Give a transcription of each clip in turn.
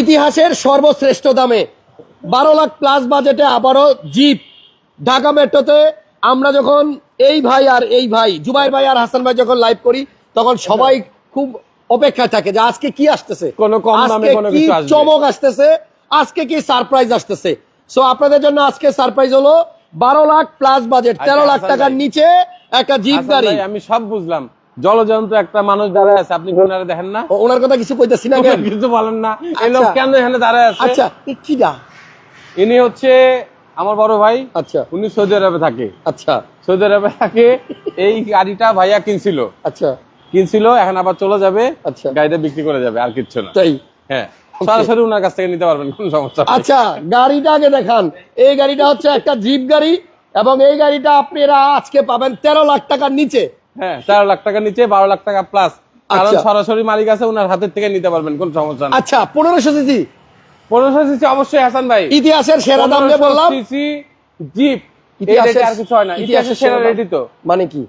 ইতিহাসের সর্বশ্রেষ্ঠ দামে। বারো লাখ প্লাস বাজেটে আবারও জিপ। ঢাকা মেট্রোতে আমরা যখন এই ভাই আর এই ভাই জুবাইর ভাই আর হাসান ভাই যখন লাইভ করি তখন সবাই খুব অপেক্ষায় থাকে যে আজকে কি আসতেছে? কি চমক আসতেছে? আজকে কি সারপ্রাইজ আসতেছে? সো আপনাদের জন্য আজকে সারপ্রাইজ হলো বারো লাখ প্লাস বাজেট তেরো আচ্ছা, লাখ টাকার নিচে একটা জিপ গাড়ি। আমি সব বুঝলাম। জলজন্ত একটা মানুষ দাঁড়ায় আছে আপনি কোনারে দেখেন না? ওনার কথা কিছু কইতেছি না কিছু বলেন না। এই লোক আচ্ছা। কেন এখানে দাঁড়ায় আছে? আচ্ছা কিডা ইনি হচ্ছে আমার বড় ভাই। আচ্ছা। উনি সৌদি আরবে থাকে। আচ্ছা। সৌদি আরবে থাকে এই গাড়িটা ভাইয়া কিনছিল। আচ্ছা। কিনছিল এখন আবার চলে যাবে। আচ্ছা। গাড়িটা বিক্রি করে যাবে আর কিচ্ছু না। তাই? হ্যাঁ। সরাসরি ওনার কাছ থেকে নিতে পারবেন কোনো সমস্যা আচ্ছা গাড়িটা আগে দেখান। এই গাড়িটা হচ্ছে একটা জিপ গাড়ি এবং এই গাড়িটা আপনারা আজকে পাবেন তেরো লাখ টাকার নিচে। হ্যাঁ চার লাখ টাকা নিচে বারো লাখ টাকা প্লাস কারণ আচ্ছা। সরাসরি মালিক আছে ওনার হাতের থেকে নিতে পারবেন কোন সমস্যা আচ্ছা পনেরোশো সিসি? পনেরোশো সিসি অবশ্যই হাসান ভাই। ইতিহাসের সেরা দাম দিয়ে বললাম। CC jeep. ইতিহাসের- আর কিছু হয় না। ইতিহাসের সেরা দাম। তো। মানে কি?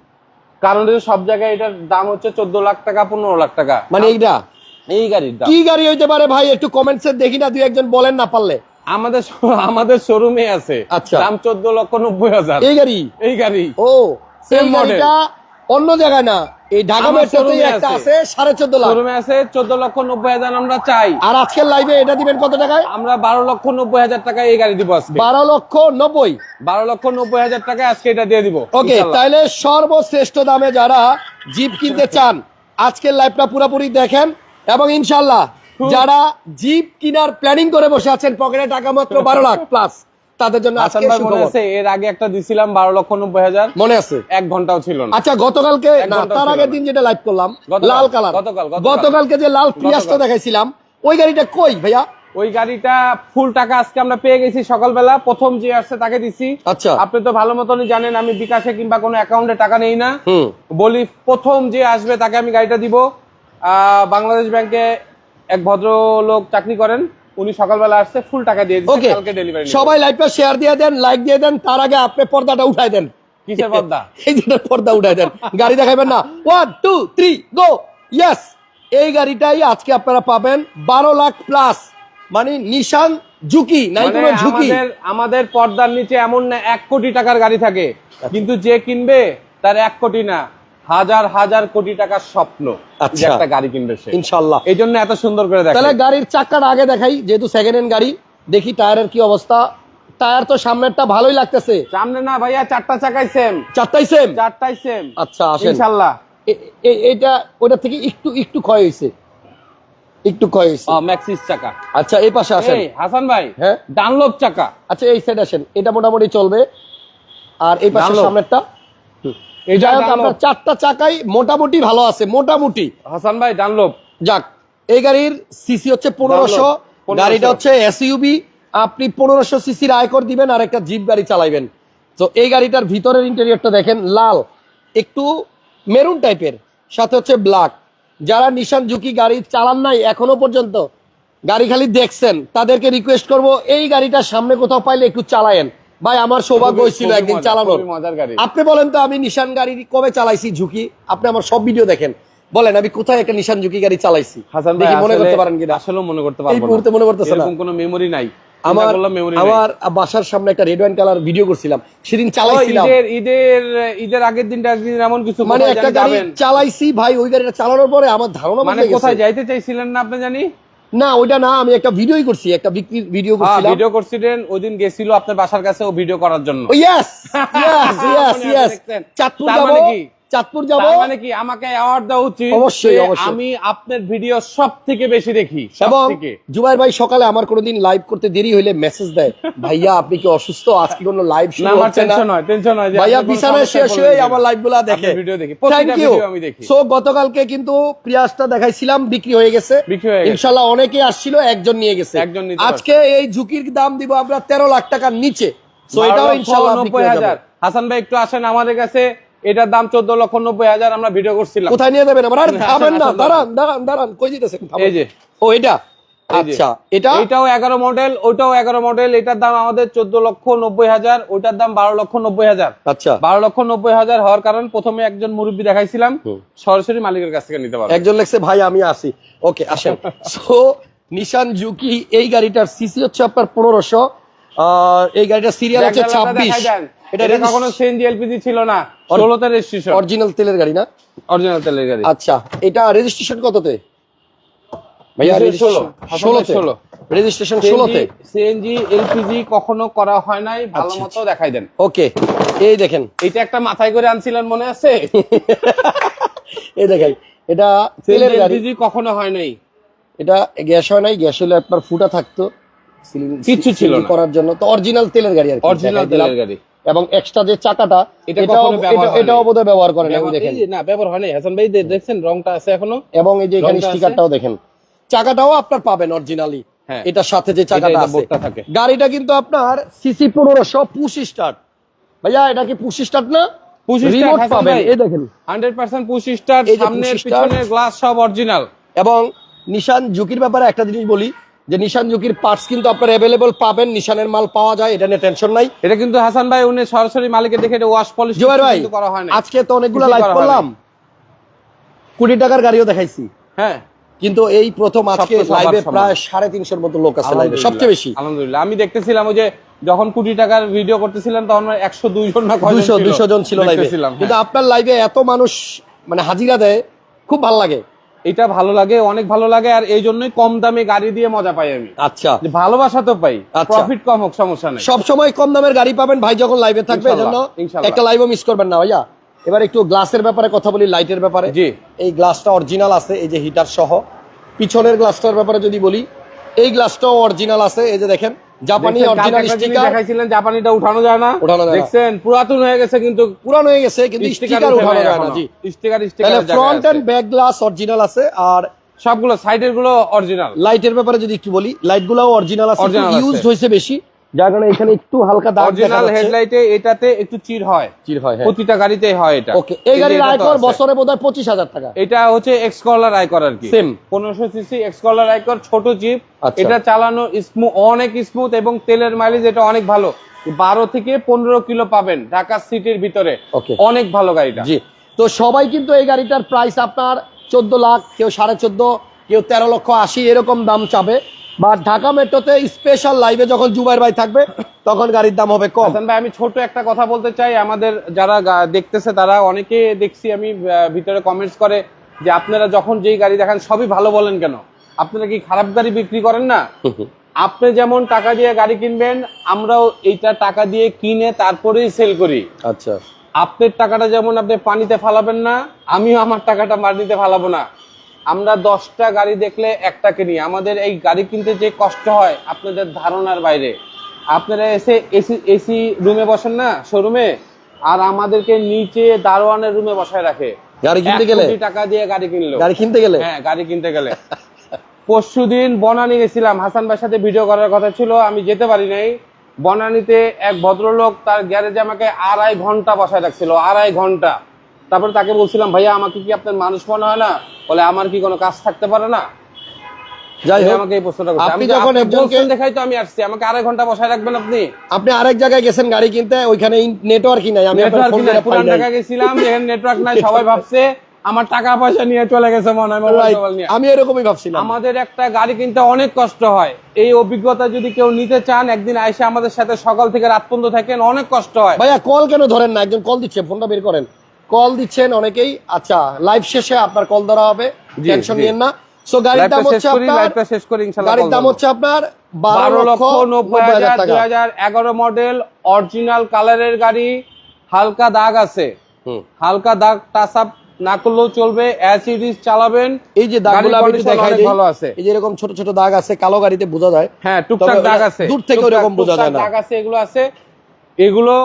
কারণ সব জায়গায় এটার দাম হচ্ছে চোদ্দ লাখ টাকা পনেরো লাখ টাকা। মানে এইটা? এই গাড়ির দাম। কি গাড়ি হইতে পারে ভাই? একটু কমেন্টসে দেখি না দুই একজন বলেন না পারলে। আমাদের আমাদের শোরুমে আছে। আচ্ছা। দাম চোদ্দ লক্ষ নব্বই হাজার। এই গাড়ি? এই গাড়ি। ও model। গাড়িটা অন্য জায়গায় না এই ঢাকা মেট্রোতেই একটা আছে। সাড়ে চোদ্দ লাখ। শোরুমে আছে চোদ্দ লক্ষ নব্বই হাজার আমরা চাই। আর আজকের লাইভে এটা দিবেন কত টাকায়? আমরা বারো লক্ষ নব্বই হাজার টাকায় এই গাড়ি দিব আজকে। বারো লক্ষ নব্বই। বারো লক্ষ নব্বই হাজার টাকায় আজকে এটা দিয়ে দিব ওকে তাহলে সর্বশ্রেষ্ঠ দামে যারা জিপ কিনতে চান আজকের লাইভটা পুরোপুরি দেখেন এবং ইনশাল্লাহ যারা জিপ কেনার প্ল্যানিং করে বসে আছেন পকেটে টাকা মাত্র বারো লাখ প্লাস তাদের জন্য আজকে সুখবর। এর আগে একটা দিছিলাম বারো লক্ষ নব্বই হাজার। মনে আছে? এক ঘন্টাও ছিল না। আচ্ছা গতকালকে না তার আগের দিন যেটা লাইভ করলাম লাল কালার। গতকাল, গতকাল। গতকালকে যে লাল প্রিয়াসটা দেখাইছিলাম ওই গাড়িটা কই ভাইয়া? ওই গাড়িটা ফুল টাকা আজকে আমরা পেয়ে গেছি সকালবেলা। প্রথম যে আসছে তাকে দিছি। আচ্ছা। আপনি তো ভালো মতনই জানেন আমি বিকাশে কিংবা কোনো অ্যাকাউন্টে টাকা নেই না। বলি প্রথম যে আসবে তাকে আমি গাড়িটা দিব। আহ, বাংলাদেশ ব্যাংকে এক ভদ্রলোক চাকরি করেন। উনি সকালবেলা আসছে ফুল টাকা দিয়ে দিচ্ছে কালকে ডেলিভারি সবাই লাইভটা শেয়ার দিয়ে দেন লাইক দিয়ে দেন তার আগে আপনি পর্দাটা উঠাই দেন। কিসের পর্দা? এই যেটা পর্দা উঠাই দেন। গাড়ি দেখাবেন না। One two three go yes এই গাড়িটাই আজকে আপনারা পাবেন বারো লাখ প্লাস মানে নিশান ঝুঁকি নাই মানে কোনো ঝুঁকি? আমাদের আমাদের পর্দার নিচে এমন না এক কোটি টাকার গাড়ি থাকে। কিন্তু যে কিনবে তার এক কোটি না। হাজার হাজার কোটি টাকার স্বপ্ন আচ্ছা। একটা গাড়ি কিনবে সে। ইনশাল্লাহ। এই জন্য এত সুন্দর করে দেখে তাহলে গাড়ির চাকাটা আগে দেখাই যেহেতু সেকেন্ড হ্যান্ড গাড়ি দেখি টায়ারের কি অবস্থা। টায়ার তো সামনেরটা ভালোই লাগতেছে। সামনে না ভাইয়া চারটা চাকাই সেম চারটাই সেম চারটাই সেম আচ্ছা ইনশাল্লাহ। এটা ওটা থেকে একটু একটু ক্ষয় হয়েছে একটু ক্ষয় হয়েছে ম্যাক্সিস চাকা। আচ্ছা এই পাশে আসেন। হাসান ভাই হ্যাঁ? ডানলোপ চাকা। আচ্ছা এই সাইড আসেন। এটা মোটামুটি চলবে। আর এই পাশে। সামনেরটা? এটা। আপনার চারটা চাকাই মোটামুটি ভালো আছে মোটামুটি। হাসান ভাই ডানলোপ যাক এই গাড়ির সিসি হচ্ছে পনেরোশো গাড়িটা হচ্ছে এসইউবি আপনি পনেরোশো সিসির আয়কর দিবেন আর একটা জিপ গাড়ি চালাইবেন। তো এই গাড়িটার ভিতরের ইন্টেরিয়রটা দেখেন লাল একটু মেরুন টাইপের সাথে হচ্ছে ব্ল্যাক যারা নিশান ঝুঁকি গাড়ি চালান নাই এখনও পর্যন্ত গাড়ি খালি দেখছেন তাদেরকে রিকোয়েস্ট করব এই গাড়িটা সামনে কোথাও পাইলে একটু চালায়েন। ভাই আমার সৌভাগ্য হয়েছিল একদিন চালানোর। আপনি বলেন তো আমি নিশান গাড়ি কবে চালাইছি ঝুঁকি? আপনি আমার সব ভিডিও দেখেন। বলেন আমি কোথায় একটা নিশান ঝুঁকি গাড়ি চালাইছি? হাসান ভাই মনে করতে পারেন কিনা? আসলে মনে করতে এই পারব না। মুহূর্তে মনে করতেছে না। কোনো মেমোরি নাই। আমার আমার বাসার সামনে একটা রেড ওয়াইন কালার ভিডিও করছিলাম। সেদিন চালাইছিলাম। ঈদের ঈদের ঈদের আগের দিনটা একদিন এমন কিছু মানে একটা গাড়ি চালাইছি ভাই ওই গাড়িটা চালানোর পরে আমার ধারণা মানে কোথায় যাইতে চাইছিলেন না আপনি জানি? না ওটা না আমি একটা ভিডিওই করছি একটা বিক্রির ভিডিও হ্যাঁ করছিলাম ভিডিও করছিলেন ওই দিন গেছিল আপনার বাসার কাছে ও ভিডিও করার জন্য yes yes yes yes. Chandpur যাব মানে? চাঁদপুর যাব। মানে কি আমাকে অ্যাওয়ার্ড দেওয়া উচিত অবশ্যই, অবশ্যই। আমি আপনার ভিডিও সব থেকে বেশি দেখি এবং জুবাইর ভাই সকালে আমার কোনোদিন লাইভ করতে দেরি হইলে মেসেজ দেয় ভাইয়া আপনি কি অসুস্থ? আজকে কোনো লাইভ শুরু হচ্ছে না। টেনশন টেনশন হয় যে ভাইয়া বিছানায় হয়ে কিনা। আমার লাইভগুলা দেখে। ভিডিও দেখি থ্যাংক ইউ সো গতকালকে কিন্তু প্রিয়াসটা দেখাইছিলাম বিক্রি হয়ে গেছে। বিক্রি হয়ে ইনশাল্লাহ অনেকে আসছিল একজন নিয়ে গেছে। একজন আজকে এই ঝুঁকির দাম দিব আমরা তেরো লাখ টাকার নিচে। সো এটাও হাজার। হাসান ভাই একটু আসেন আমাদের কাছে। এটার দাম চোদ্দ লক্ষ নব্বই হাজার আমরা ভিডিও করছিলাম। কোথায় নিয়ে যাবেন আমার আর না দাঁড়ান দাঁড়ান দাঁড়ান কই দিতেছেন এই যে। ও এটা? আচ্ছা এটা? এটাও এগারো মডেল এগারো মডেল এটার দাম আমাদের চোদ্দ লক্ষ নব্বই হাজার ওইটার দাম বারো লক্ষ নব্বই হাজার। আচ্ছা। বারো লক্ষ নব্বই হাজার হওয়ার কারণ প্রথমে একজন মুরব্বী দেখাইছিলাম সরাসরি মালিকের কাছ থেকে নিতে পারব। একজন লেখছে ভাই আমি আসি ওকে আসেন। সো নিশান জুকি এই গাড়িটার সিসি হচ্ছে আপনার পনেরোশো এই গাড়িটার সিরিয়াল হচ্ছে ছাব্বিশ। এটা এটা কখনো সিএনজি এলপিজি ছিল না? ষোলোতে রেজিস্ট্রেশন অরিজিনাল তেলের গাড়ি না? অরিজিনাল তেলের গাড়ি। আচ্ছা এটা রেজিস্ট্রেশন কততে? ভাইয়া ষোলো। ষোলোতে। ষোলো। রেজিস্ট্রেশন ষোলোতে? সিএনজি এলপিজি কখনো করা হয় নাই ভালো আচ্ছা, মতো দেখাই দেন। ওকে এই দেখেন। এটা একটা মাথায় করে আনছিলেন মনে আছে? এই দেখেন এটা তেলের এলপিজি কখনো হয় নাই। এটা গ্যাস হয় নাই গ্যাস হলে আপনার ফুটা থাকতো। কিচ্ছু ছিল না। করার জন্য। তো অরিজিনাল তেলের গাড়ি আর অরিজিনাল তেলের গাড়ি। এবং এক্সট্রা যে চাকাটা এটাও হয় বোধহয় ব্যবহার করেন দেখেন। না ব্যবহার হয় হাসান ভাই দেখছেন রংটা আছে এখনও? এবং এই যে এখানে স্টিকারটাও দেখেন। চাকাটাও আপনার পাবেন অরিজিনালি হ্যাঁ। এটার সাথে যে চাকাটা আছে। থাকে। গাড়িটা কিন্তু আপনার সিসি পনেরোশো পুশ স্টার্ট ভাইয়া এটা কি পুশ স্টার্ট না? রিমোট পাবেন। এই দেখেন। হান্ড্রেড পার্সেন্ট পুশ স্টার এই যে সামনের পিছনের গ্লাস সব অরিজিনাল এবং নিশান ঝুঁকির ব্যাপারে একটা জিনিস বলি। যে নিশান ঝুঁকির পার্টস কিন্তু আপনার অ্যাভেলেবল পাবেন নিশানের মাল পাওয়া যায় এটা নিয়ে টেনশন নাই। এটা কিন্তু হাসান ভাই উনি সরাসরি মালিকের দেখে এটা ওয়াশ পলিশ জোয়ার ভাই করা হয় না আজকে তো অনেকগুলো লাইভ করলাম। কোটি টাকার গাড়িও দেখাইছি। হ্যাঁ। কিন্তু এই প্রথম আজকে লাইভে প্রায় সাড়ে তিনশোর মতো লোক আছে লাইভে সবচেয়ে বেশি। আলহামদুলিল্লাহ। আমি দেখতেছিলাম ওই যে যখন কোটি টাকার ভিডিও করতেছিলাম তখন একশো দুই জন না দুইশো? দুইশো জন ছিল লাইভে হ্যাঁ। কিন্তু আপনার লাইভে এত মানুষ মানে হাজিরা দেয় খুব ভালো লাগে। এটা ভালো লাগে অনেক ভালো লাগে আর এই জন্যই কম দামে গাড়ি দিয়ে মজা পাই আমি। আচ্ছা। ভালোবাসা তো পাই আচ্ছা। প্রফিট কম হোক সমস্যা নেই। সব সময় কম দামের গাড়ি পাবেন ভাই যখন লাইভে থাকবে এজন্য একটা লাইভও মিস করবেন না ভাইয়া। এবার একটু গ্লাসের ব্যাপারে কথা বলি লাইটের ব্যাপারে। জি। এই গ্লাসটা অরিজিনাল আছে এই যে হিটার সহ। পিছনের গ্লাসটার ব্যাপারে যদি বলি এই গ্লাসটাও অরিজিনাল আছে এই যে দেখেন। জাপানি অরিজিনাল স্টিকার দেখাইছিলেন? জাপানিটা উঠানো যায় না। উঠানো যায় দেখছেন পুরাতন হয়ে গেছে কিন্তু পুরানো হয়ে গেছে কিন্তু স্টিকার উঠানো যায় না জি। স্টিকার তাহলে sticker front and back glass original আছে আর সবগুলো সাইডেরগুলো অরিজিনাল লাইটের ব্যাপারে যদি একটু বলি লাইট গুলাও অরিজিনাল আছে ইউজড ইউজ হয়েছে বেশি। যার কারণে এখানে একটু হালকা দাগ অরিজিনাল হেডলাইটে এটাতে একটু চির হয়। চির হয় হ্যাঁ। প্রতিটা গাড়িতেই হয় এটা। ওকে এই গাড়ির বছরে বোধহয় পঁচিশ হাজার টাকা। এটা হচ্ছে এক্স কলার আর কি। Same। পনেরোশো সিসি এক্স কলার ছোট জিপ আচ্ছা। এটা চালানো স্মুথ অনেক স্মুথ এবং তেলের মাইলেজ এটা অনেক ভালো। বারো থেকে পনেরো কিলো পাবেন ঢাকা সিটির ভিতরে। অনেক ভালো গাড়িটা। জি। তো সবাই কিন্তু এই গাড়িটার প্রাইস আপনার চোদ্দ লাখ কেউ সাড়ে চোদ্দ কেউ তেরো লক্ষ আশি এরকম দাম চাবে। বা ঢাকা মেট্রোতে স্পেশাল লাইভে যখন জুবাইর ভাই থাকবে তখন গাড়ির দাম হবে কম। ভাই আমি ছোট একটা কথা বলতে চাই। আমাদের যারা দেখতেছে তারা অনেকে দেখছি আমি ভিতরে কমেন্টস করে যে আপনারা যখন যেই গাড়ি দেখেন সবই ভালো বলেন কেন? আপনারা কি খারাপ গাড়ি বিক্রি করেন না? আপনি যেমন টাকা দিয়ে গাড়ি কিনবেন আমরাও এইটা টাকা দিয়ে কিনে তারপরেই সেল করি। আচ্ছা। আপনার টাকাটা যেমন আপনি পানিতে ফালাবেন না আমিও আমার টাকাটা মাটিতে ফালাবো না। আমরা দশটা গাড়ি দেখলে একটা কিনি আমাদের এই গাড়ি কিনতে যে কষ্ট হয় আপনাদের ধারণার বাইরে। আপনারা এসে এসি এসি রুমে বসেন না শোরুমে আর আমাদেরকে নিচে দারোয়ানের রুমে বসায় রাখে। গাড়ি কিনতে গেলে? টাকা দিয়ে গাড়ি কিনলো। গাড়ি কিনতে গেলে? হ্যাঁ গাড়ি কিনতে গেলে। পরশু দিন বনানি গেছিলাম। হাসান ভাইয়ের সাথে ভিডিও করার কথা ছিল আমি যেতে পারি নাই। বনানীতে এক ভদ্রলোক তার গ্যারেজে আমাকে আড়াই ঘণ্টা বসায় রাখছিল আড়াই ঘণ্টা। তারপরে তাকে বলছিলাম ভাইয়া আমাকে কি আপনার মানুষ মনে হয় না? বলে আমার কি কোনো কাজ থাকতে পারে না? যাই হোক আমাকে এই প্রশ্নটা আপনি যখন একজনকে- দেখাই তো আমি আসছি। আমাকে আড়াই ঘণ্টা বসায় রাখবেন আপনি? আপনি আরেক জায়গায় গেছেন গাড়ি কিনতে ওইখানে নেটওয়ার্কই নাই। আমি আপনার ফোন পুরান ঢাকা গেছিলাম এখানে নেটওয়ার্ক নাই সবাই ভাবছে আমার টাকা পয়সা নিয়ে চলে গেছে মনে হয় মোবাইল Right, টোবাইল নিয়ে। আমি এরকমই ভাবছিলাম। আমাদের একটা গাড়ি কিনতে অনেক কষ্ট হয়। এই অভিজ্ঞতা যদি কেউ নিতে চান একদিন আইসে আমাদের সাথে সকাল থেকে রাত পর্যন্ত থাকেন অনেক কষ্ট হয়। ভাইয়া কল কেন ধরেন না? একজন কল দিচ্ছে ফোনটা বের করেন। কল দিচ্ছেন অনেকেই। আচ্ছা লাইভ শেষে আপনার কল ধরা হবে। টেনশন। নিয়েন না। সো গাড়ির দাম হচ্ছে আপনার শেষ করি ইনশাল্লাহ গাড়ির দাম হচ্ছে আপনার বারো লক্ষ নব্বই হাজার টাকা। দুই হাজার এগারো মডেল অরিজিনাল কালারের গাড়ি হালকা দাগ আছে। হালকা দাগ টাচ আপ না করলেও চলবে অ্যাসিডিস চালাবেন। এই যে দাগগুলো আমি একটু দেখাই দিই। ভালো আছে। এই যে এরকম ছোট ছোট দাগ আছে কালো গাড়িতে বোঝা যায়। হ্যাঁ টুকটাক দাগ আছে। দূর থেকে ওরকম বোঝা যায় না। দাগ আছে এগুলো আছে। এগুলো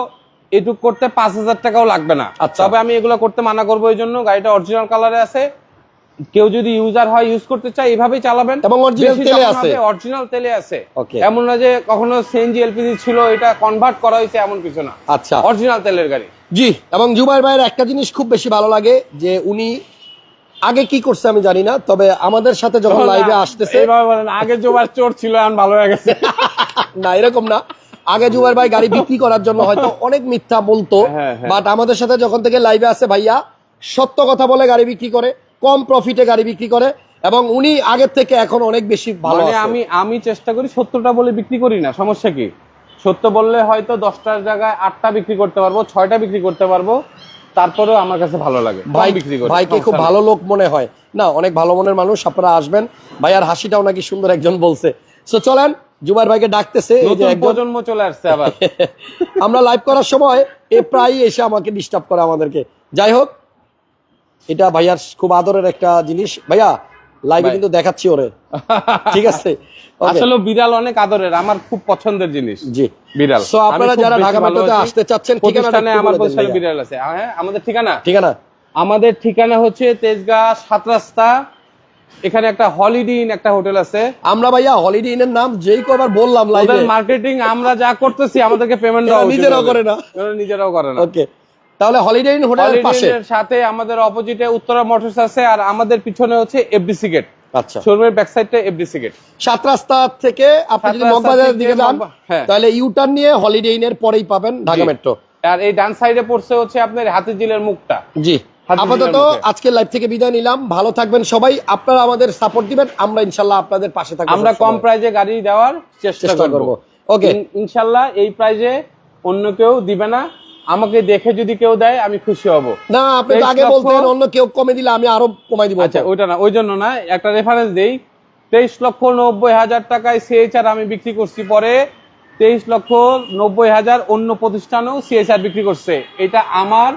এটুক করতে পাঁচ হাজার টাকাও লাগবে না। আচ্ছা। তবে আমি এগুলো করতে মানা করব এই জন্য গাড়িটা অরিজিনাল কালারে আছে। কেউ যদি ইউজার হয় ইউজ করতে চায় এইভাবেই চালাবেন। এবং original তেলে আছে। অরিজিনাল তেলে আছে। এমন না যে কখনো সিএনজি এলপিজি ছিল এটা কনভার্ট করা হয়েছে এমন কিছু না। আচ্ছা। অরিজিনাল তেলের গাড়ি। জি এবং জুবাইর ভাইয়ের একটা জিনিস খুব বেশি ভালো লাগে যে উনি আগে কি করছে আমি জানি না তবে আমাদের সাথে যখন লাইভে আসতেছে এইভাবে বলেন আগে জোবার চোর ছিল এখন ভালো হয়ে গেছে। না এরকম না। আগে জুবাইর ভাই গাড়ি বিক্রি করার জন্য হয়তো অনেক মিথ্যা বলতো হ্যাঁ, হ্যাঁ। বাট আমাদের সাথে যখন থেকে লাইভে আছে ভাইয়া সত্য কথা বলে গাড়ি বিক্রি করে কম প্রফিটে গাড়ি বিক্রি করে এবং উনি আগের থেকে এখন অনেক বেশি ভালো মানে আমি আমি চেষ্টা করি সত্যটা বলে বিক্রি করি না সমস্যা কি? সত্য বললে হয়তো দশটার জায়গায় আটটা বিক্রি করতে পারব ছয়টা বিক্রি করতে পারব তারপরেও আমার কাছে ভালো লাগে ভাই বিক্রি করি ভাইকে খুব ভালো লোক মনে হয়। না অনেক ভালো মনের মানুষ আপনারা আসবেন। ভাইয়ার হাসিটাও নাকি সুন্দর একজন বলছে। সো চলেন ভাইকে ডাকতেছে প্রজন্ম চলে আসছে আবার। আমরা লাইভ করার সময় এ প্রায় এসে আমাকে ডিস্টার্ব করে আমাদেরকে। যাই হোক এটা ভাইয়ার খুব আদরের একটা জিনিস। ভাইয়া লাইভে কিন্তু দেখাচ্ছি ওরে। ঠিক আছে? আসলে বিড়াল অনেক আদরের আমার খুব পছন্দের জিনিস জি। বিড়াল। So, আপনারা যারা ঢাকা মেট্রোতে আসতে চাচ্ছেন, ঠিকানাটা আমার। বিড়াল আছে। হ্যাঁ আমাদের ঠিকানা? ঠিক আছে আমাদের ঠিকানা হচ্ছে তেজগাঁ সাত রাস্তা এখানে একটা হলিডে ইন একটা হোটেল আছে। আমরা ভাইয়া হলিডে ইনের নাম যেই কবার বললাম লাইভে ওদের মার্কেটিং আমরা যা করতেছি আমাদেরকে পেমেন্ট এরা দেওয়া নিজেরাও করে না। এরা নিজেরাও করে না। ওকে তাহলে হলিডে ইন হোটেলের পাশে। সাথে আমাদের অপোজিটে উত্তরা মোটরস আছে আর আমাদের পিছনে হচ্ছে এফডিসি গেট আচ্ছা। শোরুমের ব্যাক সাইডটা এফডিসি গেট সাত রাস্তা থেকে আপনি যদি মগবাজারের দিকে যান হ্যাঁ। তাহলে ইউটার্ন নিয়ে হলিডে ইনের পরেই পাবেন ঢাকা মেট্রো আর এই ডান সাইডে পড়ছে হচ্ছে আপনার হাতিঝিলের মুখটা। জি। আপাতত আজকে লাইভ থেকে বিদায় নিলাম। ভালো থাকবেন সবাই। আপনারা আমাদের সাপোর্ট দিবেন। আমরা ইনশাল্লাহ আপনাদের পাশে থাকব আমরা কম প্রাইজে গাড়ি দেওয়ার চেষ্টা করব। Okay. ইনশাল্লাহ এই প্রাইজে অন্য কেউ দিবে না। আমাকে দেখে যদি কেউ দেয় আমি খুশি হব। না আপনি তো আগে বলতেন অন্য কেউ কমে দিলে আমি আরও কমাই দিব। আচ্ছা ওইটা না ওই জন্য না একটা রেফারেন্স দেই। তেইশ লক্ষ নব্বই হাজার টাকায় সিএইচআর আমি বিক্রি করছি পরে তেইশ লক্ষ নব্বই হাজার অন্য প্রতিষ্ঠানেও সিএইচআর বিক্রি করছে। এটা আমার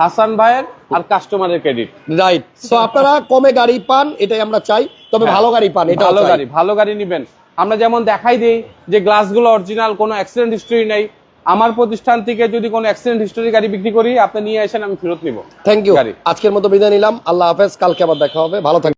হাসান ভাইয়ের আর কাস্টমারের ক্রেডিট রাইট সো আপনারা কমে গাড়ি পান এটাই আমরা চাই। তবে ভালো গাড়ি পান এটা হ্যাঁ। ভালো গাড়ি ভালো গাড়ি নেবেন। আমরা যেমন দেখাই দিই যে গ্লাসগুলো অরিজিনাল কোনো অ্যাক্সিডেন্ট হিস্টরি নেই। আমার প্রতিষ্ঠান থেকে যদি কোনো অ্যাক্সিডেন্ট হিস্টরি গাড়ি বিক্রি করি আপনি নিয়ে আসেন আমি ফেরত নিব। থ্যাংক ইউ গাড়ি। আজকের মতো বিদায় নিলাম। আল্লাহ হাফেজ কালকে আবার দেখা হবে। ভালো থাকবেন।